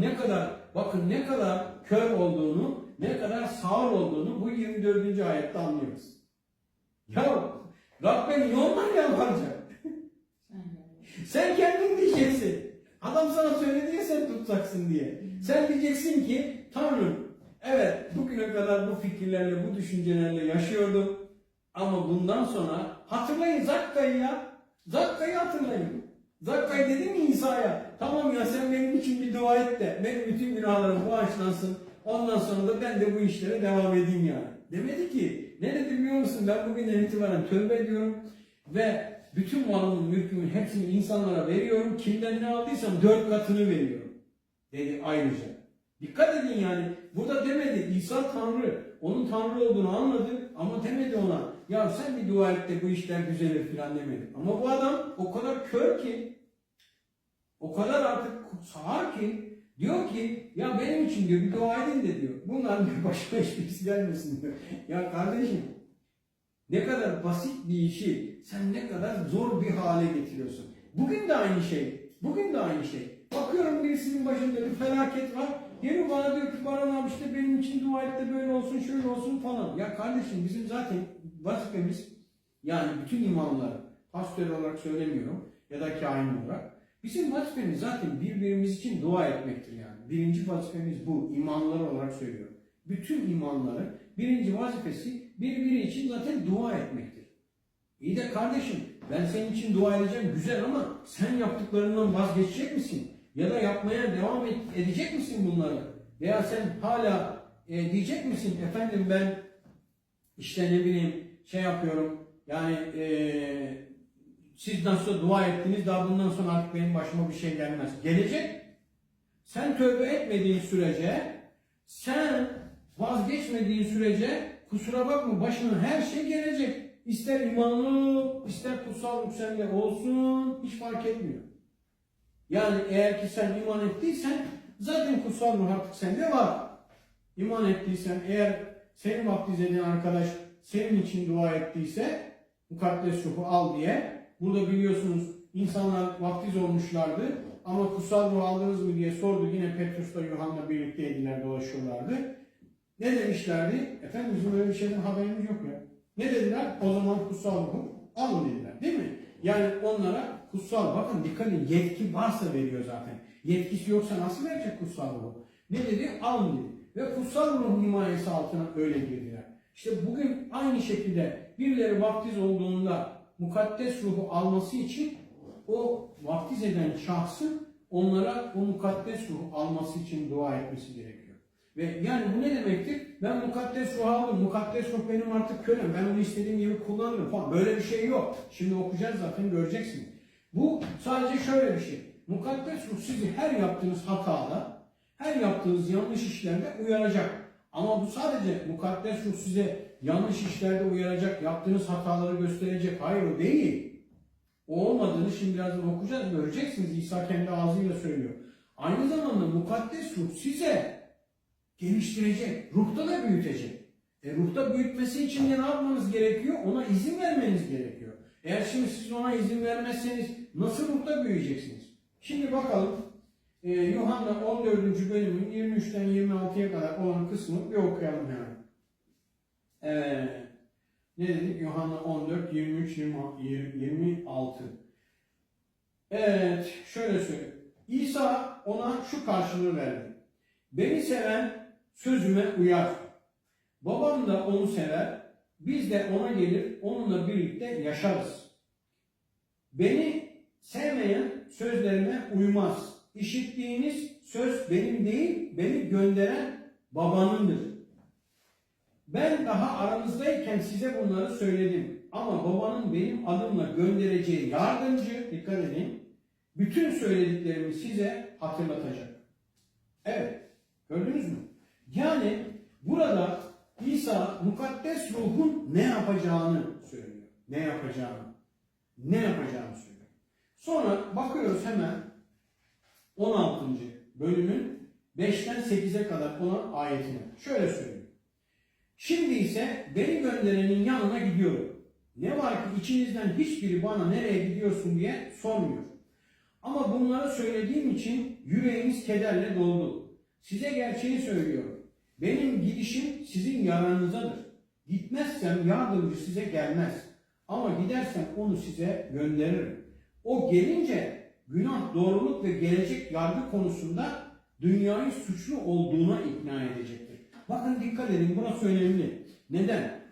ne kadar bakın ne kadar kör olduğunu, ne kadar sağır olduğunu bu 24. ayette anlıyoruz. Ya Rabbim normal yapacak. Sen kendin diyeceksin. Adam sana söyledi ya sen tutacaksın diye. Sen diyeceksin ki Tanrım evet bugüne kadar bu fikirlerle, bu düşüncelerle yaşıyordum. Ama bundan sonra hatırlayın Zakka'yı ya. Zakka'yı hatırlayın. Zakka'yı dedi mi İsa'ya? Tamam ya sen benim için bir dua et de benim bütün günahlarım bağışlansın. Ondan sonra da ben de bu işlere devam edeyim yani. Demedi ki. Ne dedi biliyor musun? Ben bugünden itibaren tövbe ediyorum ve bütün malımın, mülkümün hepsini insanlara veriyorum. Kimden ne aldıysam dört katını veriyorum. Dedi ayrıca. Dikkat edin yani. Burada demedi İsa Tanrı. Onun Tanrı olduğunu anladı ama demedi ona. Ya sen bir dua et de bu işler düzelir falan demedi. Ama bu adam o kadar kör ki o kadar artık sağır ki diyor ki ya benim için diyor bir dua edin de diyor. Bunların bir başına hiçbirisi gelmesin diyor. Ya kardeşim ne kadar basit bir işi sen ne kadar zor bir hale getiriyorsun. Bugün de aynı şey. Bugün de aynı şey. Bakıyorum birisinin başında bir felaket var. Geliyor bana diyor ki Baran abi işte benim için dua et de böyle olsun şöyle olsun falan. Ya kardeşim bizim zaten vazifemiz yani bütün imamları pastör olarak söylemiyorum ya da kahin olarak bizim vazifemiz zaten birbirimiz için dua etmektir yani. Birinci vazifemiz bu. İmanlar olarak söylüyorum. Bütün imanların birinci vazifesi birbiri için zaten dua etmektir. İyi de kardeşim ben senin için dua edeceğim güzel ama sen yaptıklarından vazgeçecek misin? Ya da yapmaya devam edecek misin bunları? Veya sen hala e, diyecek misin efendim ben işte ne bileyim şey yapıyorum yani e, siz nasıl dua ettiniz daha bundan sonra artık benim başıma bir şey gelmez. Gelecek. Sen tövbe etmediğin sürece sen vazgeçmediğin sürece kusura bakma başına her şey gelecek. İster imanlı, ister kutsal sende olsun hiç fark etmiyor. Yani eğer ki sen iman ettiysen zaten kutsal ruh artık sende var. İman ettiysen eğer seni vaftiz eden arkadaş senin için dua ettiyse mukaddes ruhu al diye burada biliyorsunuz insanlar vaftiz olmuşlardı ama kutsal ruh aldınız mı diye sordu yine Petrus'la Yuhanna birlikteydiler dolaşıyorlardı. Ne demişlerdi? Efendim bizim öyle bir şeyden haberimiz yok ya. Ne dediler? O zaman kutsal ruhu alın dediler. Değil mi? Yani onlara kutsal bakın dikkat edin yetki varsa veriyor zaten. Yetkisi yoksa nasıl verecek kutsal ruhu? Ne dedi? Alın dedi. Ve kutsal ruh himayesi altına öyle girdiler. İşte bugün aynı şekilde birileri vaftiz olduğunda mukaddes ruhu alması için o vaftiz eden şahsın onlara o mukaddes ruhu alması için dua etmesi gerekiyor. Ve yani bu ne demektir? Ben mukaddes ruh aldım. Mukaddes ruh benim artık kölem. Ben onu istediğim gibi kullanırım falan. Böyle bir şey yok. Şimdi okuyacağız zaten göreceksiniz. Bu sadece şöyle bir şey. Mukaddes ruh sizi her yaptığınız hatada, her yaptığınız yanlış işlerde uyaracak. Ama bu sadece mukaddes ruh size yanlış işlerde uyaracak, yaptığınız hataları gösterecek. Hayır o değil. O olmadığını şimdi birazdan okuyacağız, göreceksiniz. İsa kendi ağzıyla söylüyor. Aynı zamanda mukaddes ruh size geliştirecek, ruhta da büyütecek. E, ruhta büyütmesi için ne yapmanız gerekiyor? Ona izin vermeniz gerekiyor. Eğer şimdi siz ona izin vermezseniz nasıl ruhta büyüyeceksiniz? Şimdi bakalım e, Yuhanna 14. bölümün 23'ten 26'ya kadar olan kısmı bir okuyalım yani. E, ne dedik? Yuhanna 14, 23, 20, 26. Evet, şöyle söyleyeyim. İsa ona şu karşılığı verdi. Beni seven sözüme uyar. Babam da onu sever. Biz de ona gelir, onunla birlikte yaşarız. Beni sevmeyen sözlerime uymaz. İşittiğiniz söz benim değil, beni gönderen babanındır. Ben daha aranızdayken size bunları söyledim. Ama babanın benim adımla göndereceği yardımcı, dikkat edin, bütün söylediklerimi size hatırlatacak. Evet, gördünüz mü? Yani burada İsa mukaddes ruhun ne yapacağını söylüyor. Ne yapacağını. Ne yapacağını söylüyor. Sonra bakıyoruz hemen 16. bölümün 5'ten 8'e kadar olan ayetine. Şöyle söylüyor. Şimdi ise beni gönderenin yanına gidiyorum. Ne var ki içinizden hiçbiri bana nereye gidiyorsun diye sormuyor. Ama bunları söylediğim için yüreğiniz kederle doldu. Size gerçeği söylüyorum. Benim gidişim sizin yararınızadır. Gitmezsem yardımcı size gelmez. Ama gidersem onu size gönderirim. O gelince günah, doğruluk ve gelecek yargı konusunda dünyayı suçlu olduğuna ikna edecektir. Bakın dikkat edin burası önemli. Neden?